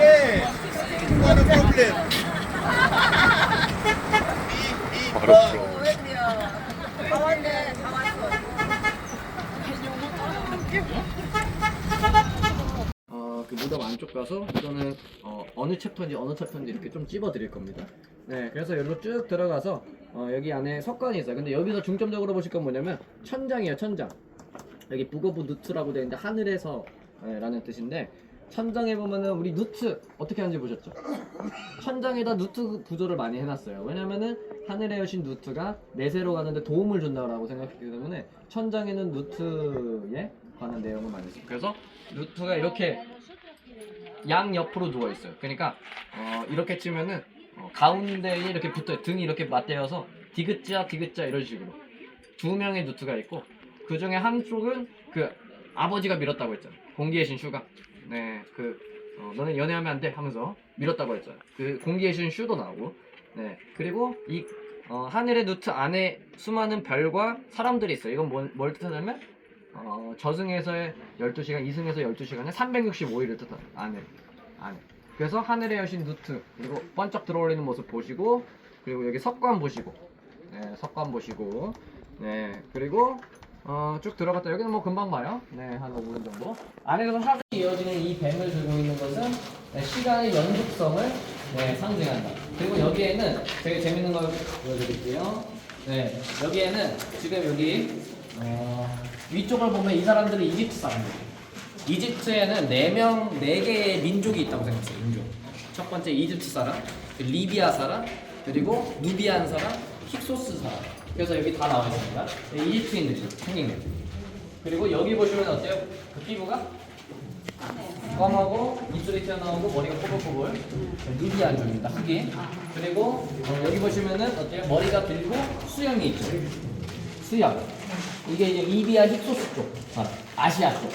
예. What a problem. 어, 그 무덤 안쪽 가서 이거는 어, 어느 챕터인지 어느 챕터인지 이렇게 좀 찝어 드릴 겁니다. 네, 그래서 여기로 쭉 들어가서 어, 여기 안에 석관이 있어요. 근데 여기서 중점적으로 보실 건 뭐냐면 천장이에요, 천장. 여기 북어부 누트라고 되어 있는데 하늘에서 네, 라는 뜻인데 천장에 보면은 우리 누트 어떻게 하는지 보셨죠? 천장에다 누트 구조를 많이 해놨어요. 왜냐면은 하늘의 여신 누트가 내세로 가는데 도움을 준다라고 생각했기 때문에 천장에는 누트에 관한 내용을 많이 했어요. 그래서 누트가 이렇게 양 옆으로 누워 있어요. 그러니까 어, 이렇게 치면은 어, 가운데에 이렇게 붙어 등이 이렇게 맞대어서 디귿자 디귿자 이런 식으로 두 명의 누트가 있고 그 중에 한쪽은 그 아버지가 밀었다고 했잖아요. 공기의 신 슈가. 네, 그 어, 너는 연애하면 안 돼 하면서 밀었다고 했잖아요. 그 공기의 신 슈도 나오고. 네, 그리고 이 어, 하늘의 누트 안에 수많은 별과 사람들이 있어요. 이건 뭘, 뭘 뜻하냐면 어, 저승에서의 12시간, 이승에서 12시간에 365일을 뜻하는 안에 안에. 그래서 하늘의 여신 누트 그리고 번쩍 들어올리는 모습 보시고 그리고 여기 석관 보시고 네, 석관 보시고 네, 그리고 어, 쭉 들어갔다 여기는 뭐 금방 봐요. 네, 한 5분 정도. 안에서 사슬이 이어지는 이 뱀을 들고 있는 것은 네, 시간의 연속성을 네, 상징한다. 그리고 여기에는 되게 재밌는 걸 보여드릴게요. 네, 여기에는 지금 여기 어, 위쪽을 보면 이 사람들은 이집트 사람들이에요. 이집트에는 4명, 4개의 민족이 있다고 생각해요, 민족. 첫 번째 이집트 사람, 그 리비아 사람, 그리고 누비안 사람, 힉소스 사람. 그래서 여기 다 나와 있습니다. 네, 이집트인들이죠, 생긴들. 그리고 여기 보시면 어때요? 그 피부가? 검하고 입술이 튀어나오고 머리가 뽀글뽀글 누비안족입니다 흑인 그리고 어, 여기 보시면은 어때요? 머리가 길고 수염이 있죠 수염 이게 이제 리비아 힙소스 쪽 사람 아시아 쪽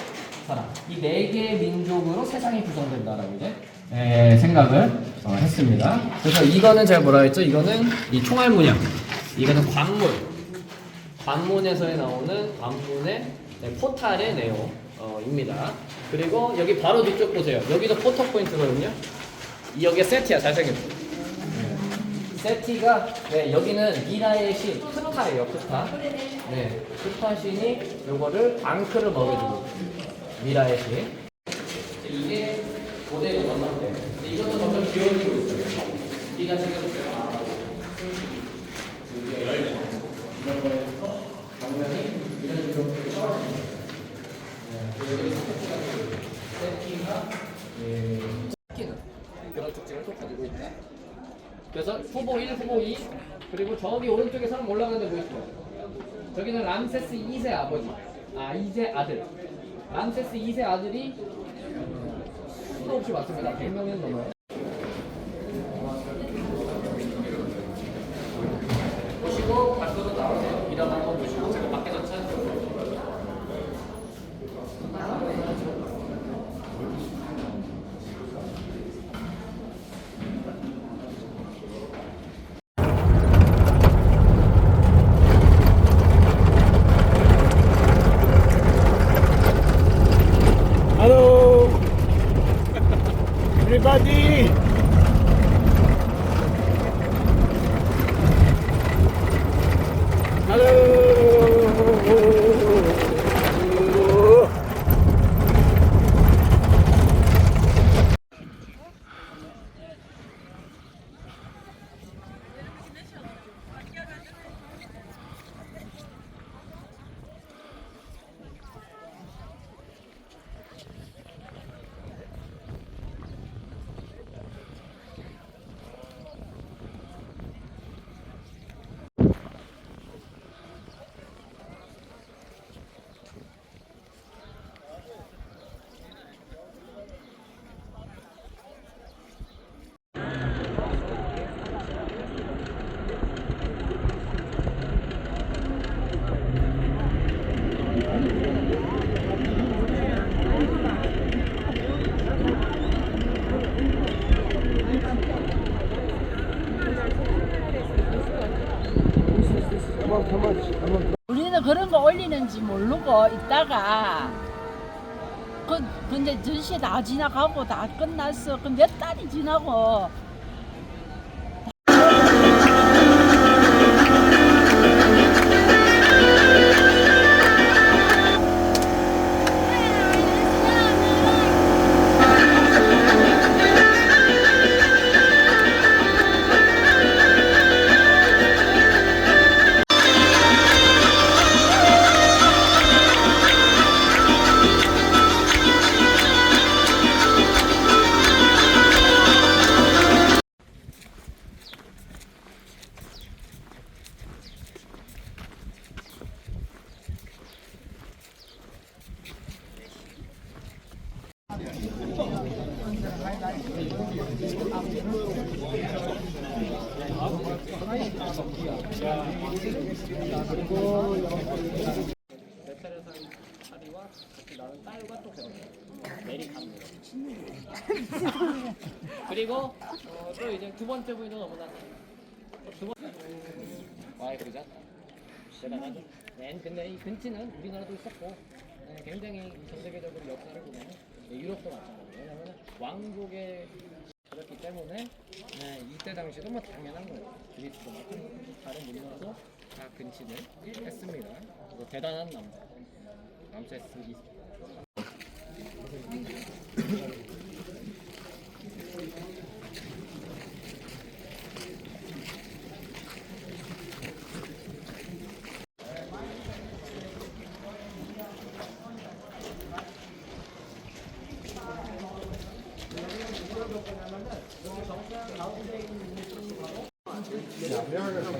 사람 이 네 개의 민족으로 세상이 구성된다라고 이제 에, 생각을 어, 했습니다 그래서 이거는 제가 뭐라 했죠? 이거는 이 총알 문양 이거는 관문 관문에서 나오는 관문의 네, 포탈의 내용입니다. 그리고 여기 바로 뒤쪽 보세요. 여기도 포터 포인트거든요. 이 여기가 세티야 잘생겼죠. 네. 세티가 네, 여기는 미라의 신 크타예요. 크타. 네, 크타 신이 요거를 앙크를 먹여주고 미라의 신. 이게 고대로 건너때 이것도 점점 기울이고 있어요. 이가 지금 아, 여기가 열려. 이런 거에서 정면이 이런 식으로. 네, 그리고 여기 세티가 세티가 예, 끼는 그런 특징을 또 가지고 있다. 그래서 후보 1, 후보 2 그리고 저기 오른쪽에 사람 올라가는 데 보이시죠? 저기는 람세스 2세 아버지. 아 2세 아들. 람세스 2세 아들이 수도 없이 왔습니다. 100명은 넘어요 Mata 올리는지 모르고 있다가 그 근데 전시 다 지나가고 다 끝났어. 그 몇 달이 지나고 그리고 어, 또 이제 두 번째 부위는 어머나 두 번째 와이 그러자 대단하죠. 네, 근데 이 근치는 우리나라도 있었고 네, 굉장히 전 세계적으로 역사를 보면 네, 유럽도 마찬가지예요. 왜냐하면 왕족의 그렇기 때문에 네, 이때 당시도 뭐 당연한 거예요. 그리스도 마찬가지 다른 문명도 다 근치를 했습니다. 그리고 대단한 남자 Never ever.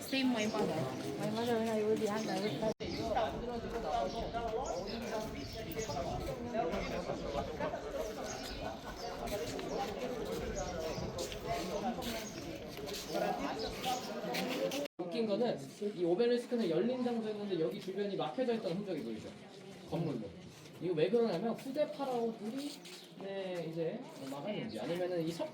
Same my mother. My mother when I was young, I 웃긴 거는 이 오벨리스크는 열린 장소였는데 여기 주변이 막혀져 있던 흔적이 보이죠? 건물로. 이거 왜 그러냐면 후대 파라오들이 네 이제 막았는지 아니면은 이 석